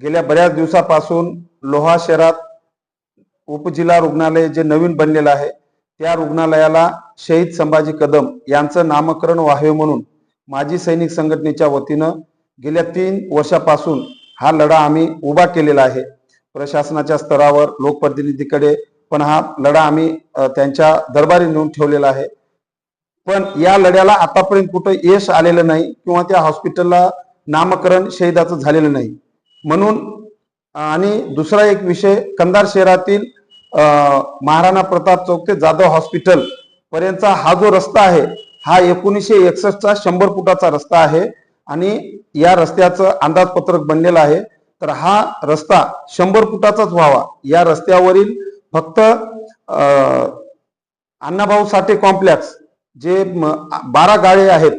गेल्या बऱ्याच दिवसापासून लोहा शहरात उपजिल्हा रुग्णालय जे नवीन बनलेलं आहे त्या रुग्णालयाला शहीद संभाजी कदम यांचं नामकरण व्हावे म्हणून माजी सैनिक संघटनेच्या वतीनं गेल्या तीन वर्षापासून हा लढा आम्ही उभा केलेला आहे. प्रशासनाच्या स्तरावर लोकप्रतिनिधीकडे पण हा लढा आम्ही त्यांच्या दरबारी नेऊन ठेवलेला आहे. पण या लढ्याला आतापर्यंत कुठं यश आलेलं नाही किंवा त्या हॉस्पिटलला नामकरण शहीदाचं झालेलं नाही. म्हणून आणि दुसरा एक विषय कंधार शहरातील महाराणा प्रताप चौक ते जाधव हॉस्पिटल पर्यंतचा हा जो रस्ता आहे हा एकोणीसशे एकसष्टचा शंभर फुटाचा रस्ता आहे आणि या रस्त्याचं अंदाजपत्रक बनलेलं आहे. तर हा रस्ता शंभर फुटाचाच व्हावा. या रस्त्यावरील फक्त अण्णाभाऊ साठे कॉम्प्लेक्स जे बारा गाळे आहेत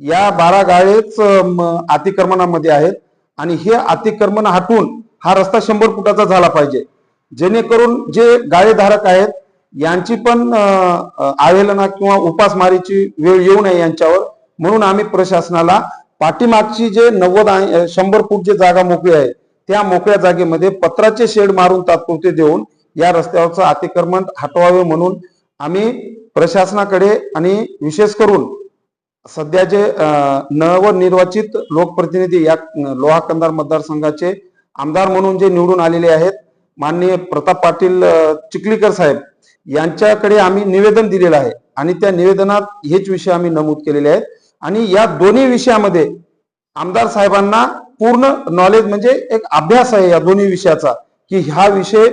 या बारा गाळेच अतिक्रमणामध्ये आहेत. आणि हे अतिक्रमण हटवून हा रस्ता शंभर फुटाचा झाला पाहिजे. जेणेकरून जे गाळेधारक आहेत यांची पण आवेलना किंवा उपासमारीची वेळ येऊ नये यांच्यावर. म्हणून आम्ही प्रशासनाला पाठीमागची जे नव्वद शंभर फूट जे जागा मोकळी आहे त्या मोकळ्या जागेमध्ये पत्राचे शेड मारून तात्पुरते देऊन या रस्त्यावरचं अतिक्रमण हटवावे म्हणून आम्ही प्रशासनाकडे आणि विशेष करून सध्या जे नवनिर्वाचित लोकप्रतिनिधी या लोहा कंदार मतदारसंघाचे आमदार म्हणून जे निवडून आलेले आहेत माननीय प्रताप पाटील चिखलीकर साहेब यांच्याकडे आम्ही निवेदन दिलेलं आहे. आणि त्या निवेदनात हेच विषय आम्ही नमूद केलेले आहेत. आणि या दोन्ही विषयामध्ये आमदार साहेबांना पूर्ण नॉलेज म्हणजे एक अभ्यास आहे या दोन्ही विषयाचा की हा विषय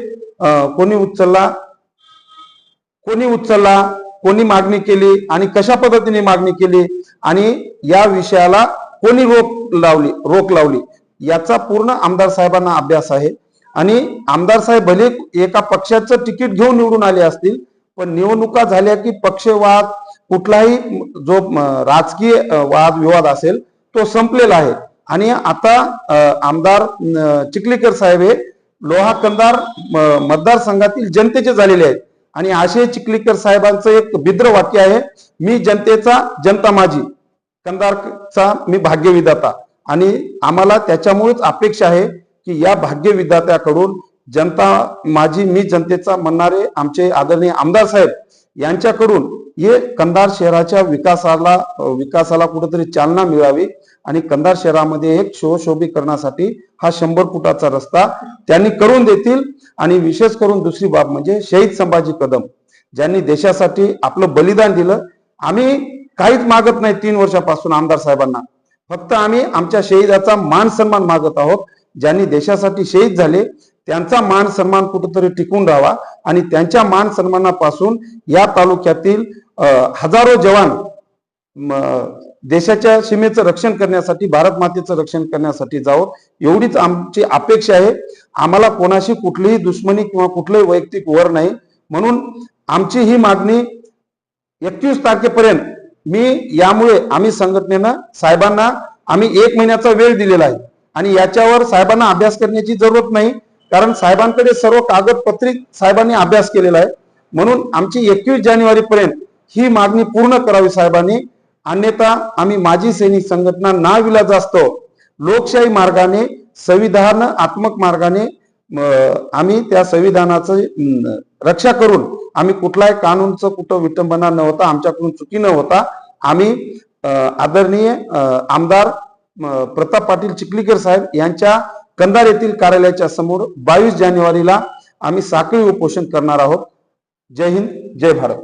कोणी उचलला कोणी उचलला कोणी मागणी केली आणि कशा पद्धतीने मागणी केली आणि या विषयाला कोणी रोक लावली रोक लावली याचा पूर्ण आमदार साहेबांना अभ्यास आहे. आणि आमदार साहेब भले एका पक्षाचं तिकीट घेऊन निवडून आले असतील पण निवडणुका झाल्या की पक्षवाद कुठलाही जो राजकीय वाद विवाद असेल तो संपलेला आहे. आणि आता आमदार चिखलीकर साहेब हे लोहा कंदार म, मतदारसंघातील जनतेचे झालेले आहेत. आणि आशय चिखलीकर साहेबांचं एक भिद्र वाक्य आहे मी जनतेचा जनता माझी कंदारचा मी भाग्यविधाता. आणि आम्हाला त्याच्यामुळेच अपेक्षा आहे की या भाग्यविधात्याकडून जनता माझी मी जनतेचा म्हणणारे आमचे आदरणीय आमदार साहेब यांच्याकडून हे कंधार शहराच्या विकासाला विकासाला कुठेतरी चालना मिळावी आणि कंधार शहरामध्ये एक शोशोभीकरणासाठी हा शंभर फुटाचा रस्ता त्यांनी करून देतील. आणि विशेष करून दुसरी बाब म्हणजे शहीद संभाजी कदम ज्यांनी देशासाठी आपलं बलिदान दिलं. आम्ही काहीच मागत नाही तीन वर्षापासून आमदार साहेबांना. फक्त आम्ही आमच्या शहीदाचा मान सन्मान मागत आहोत. ज्यांनी देशासाठी शहीद झाले त्यांचा मान सन्मान कुठंतरी टिकून राहावा आणि त्यांच्या मान सन्मानापासून या तालुक्यातील हजारो जवान देशाच्या सीमेचं रक्षण करण्यासाठी भारत मातेचं रक्षण करण्यासाठी जावं. एवढीच आमची अपेक्षा आहे. आम्हाला कोणाशी कुठलीही दुश्मनी किंवा कुठलंही वैयक्तिक वर नाही. म्हणून आमची ही मागणी एकवीस तारखेपर्यंत मी यामुळे आम्ही संघटनेनं साहेबांना आम्ही एक महिन्याचा वेळ दिलेला आहे. आणि याच्यावर साहेबांना अभ्यास करण्याची जरूरत नाही. कारण साहेबांकडे सर्व कागदपत्री साहेबांनी अभ्यास केलेला आहे. म्हणून आमची एकवीस जानेवारी पर्यंत ही मागणी पूर्ण करावी साहेबांनी. अन्यथा आम्ही माजी सैनिक संघटना ना विलाज असतो लोकशाही मार्गाने संविधानात्मक मार्गाने आम्ही त्या संविधानाचं रक्षा करून आम्ही कुठलाही कानूनचं कुठं विटंबना न होता आमच्याकडून चुकी न होता आम्ही आदरणीय आमदार प्रताप पाटील चिखलीकर साहेब यांच्या कंधार येथील कार्यालयाच्या समोर बावीस जानेवारीला आम्ही साखळी उपोषण करणार आहोत. जय हिंद जय भारत.